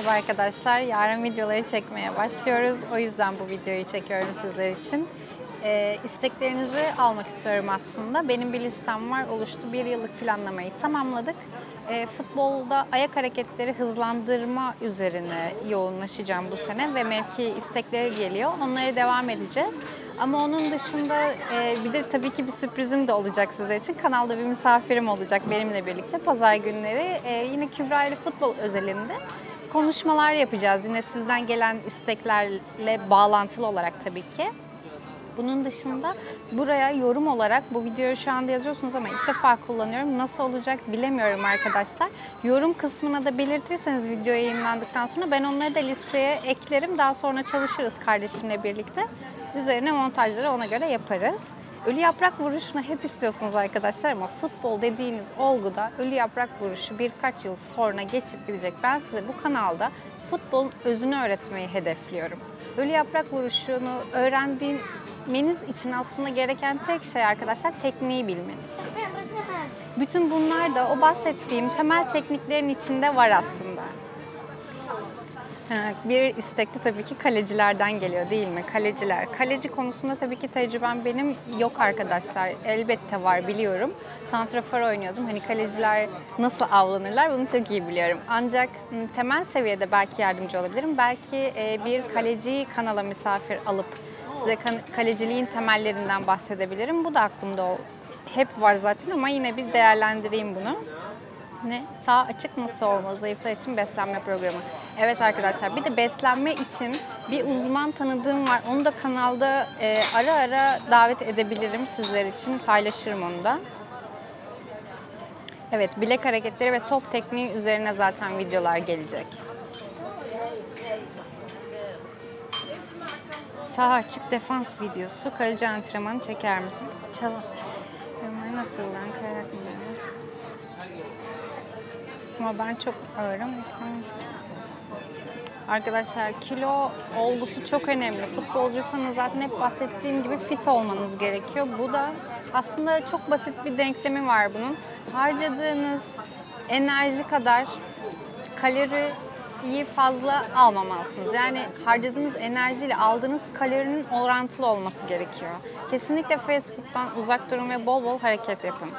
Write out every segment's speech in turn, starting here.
Merhaba arkadaşlar. Yarın videoları çekmeye başlıyoruz. O yüzden bu videoyu çekiyorum sizler için. Ee, isteklerinizi almak istiyorum aslında. Benim bir listem var. Oluştu. Bir yıllık planlamayı tamamladık. Ee, futbolda ayak hareketleri hızlandırma üzerine yoğunlaşacağım bu sene ve mevki istekleri geliyor. Onlara devam edeceğiz. Ama onun dışında e, bir de tabii ki bir sürprizim de olacak sizler için. Kanalda bir misafirim olacak benimle birlikte. Pazar günleri e, yine Kübra ile futbol özelinde konuşmalar yapacağız. Yine sizden gelen isteklerle bağlantılı olarak tabii ki. Bunun dışında buraya yorum olarak bu videoyu şu anda yazıyorsunuz ama ilk defa kullanıyorum. Nasıl olacak bilemiyorum arkadaşlar. Yorum kısmına da belirtirseniz video yayınlandıktan sonra ben onları da listeye eklerim. Daha sonra çalışırız kardeşimle birlikte. Üzerine montajları ona göre yaparız. Ölü yaprak vuruşunu hep istiyorsunuz arkadaşlar ama futbol dediğiniz olguda ölü yaprak vuruşu birkaç yıl sonra geçip gidecek. Ben size bu kanalda futbolun özünü öğretmeyi hedefliyorum. Ölü yaprak vuruşunu öğrendiğiniz için aslında gereken tek şey arkadaşlar tekniği bilmeniz. Bütün bunlar da o bahsettiğim temel tekniklerin içinde var aslında. Bir istek de tabii ki kalecilerden geliyor değil mi? Kaleciler. Kaleci konusunda tabii ki tecrübem benim yok arkadaşlar. Elbette var biliyorum. Santrafor oynuyordum. Hani kaleciler nasıl avlanırlar bunu çok iyi biliyorum. Ancak temel seviyede belki yardımcı olabilirim. Belki bir kaleciyi kanala misafir alıp size kaleciliğin temellerinden bahsedebilirim. Bu da aklımda hep var zaten ama yine bir değerlendireyim bunu. Ne? Sağ açık nasıl olmalı? Zayıflar için beslenme programı. Evet arkadaşlar bir de beslenme için bir uzman tanıdığım var. Onu da kanalda e, ara ara davet edebilirim sizler için. Paylaşırım onu da. Evet bilek hareketleri ve top tekniği üzerine zaten videolar gelecek. Sağ açık defans videosu. Kaleci antrenmanı çeker misin? Çalın. Nasıl lan kayarak mı? Ama ben çok ağırım. Arkadaşlar kilo olgusu çok önemli. Futbolcuysanız zaten hep bahsettiğim gibi fit olmanız gerekiyor. Bu da aslında çok basit bir denklemi var bunun. Harcadığınız enerji kadar kaloriyi fazla almamalısınız. Yani harcadığınız enerjiyle aldığınız kalorinin orantılı olması gerekiyor. Kesinlikle fast uzak durun ve bol bol hareket yapın.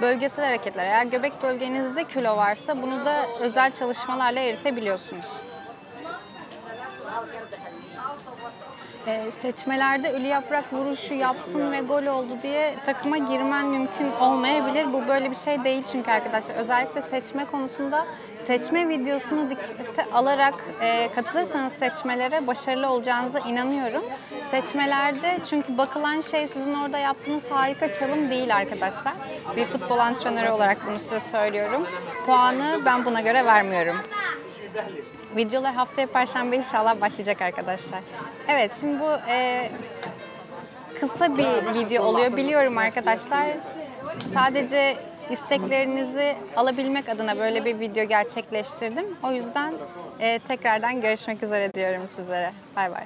Bölgesel hareketler. Eğer göbek bölgenizde kilo varsa bunu da özel çalışmalarla eritebiliyorsunuz. Ee, seçmelerde ölü yaprak vuruşu yaptın ve gol oldu diye takıma girmen mümkün olmayabilir. Bu böyle bir şey değil çünkü arkadaşlar. Özellikle seçme konusunda seçme videosunu dikkate alarak e, katılırsanız seçmelere başarılı olacağınıza inanıyorum. Seçmelerde çünkü bakılan şey sizin orada yaptığınız harika çalım değil arkadaşlar. Bir futbol antrenörü olarak bunu size söylüyorum. Puanı ben buna göre vermiyorum. Videolar haftaya Perşembe inşallah başlayacak arkadaşlar. Evet şimdi bu e, kısa bir video oluyor biliyorum arkadaşlar. Sadece isteklerinizi alabilmek adına böyle bir video gerçekleştirdim. O yüzden e, tekrardan görüşmek üzere diyorum sizlere. Bay bay.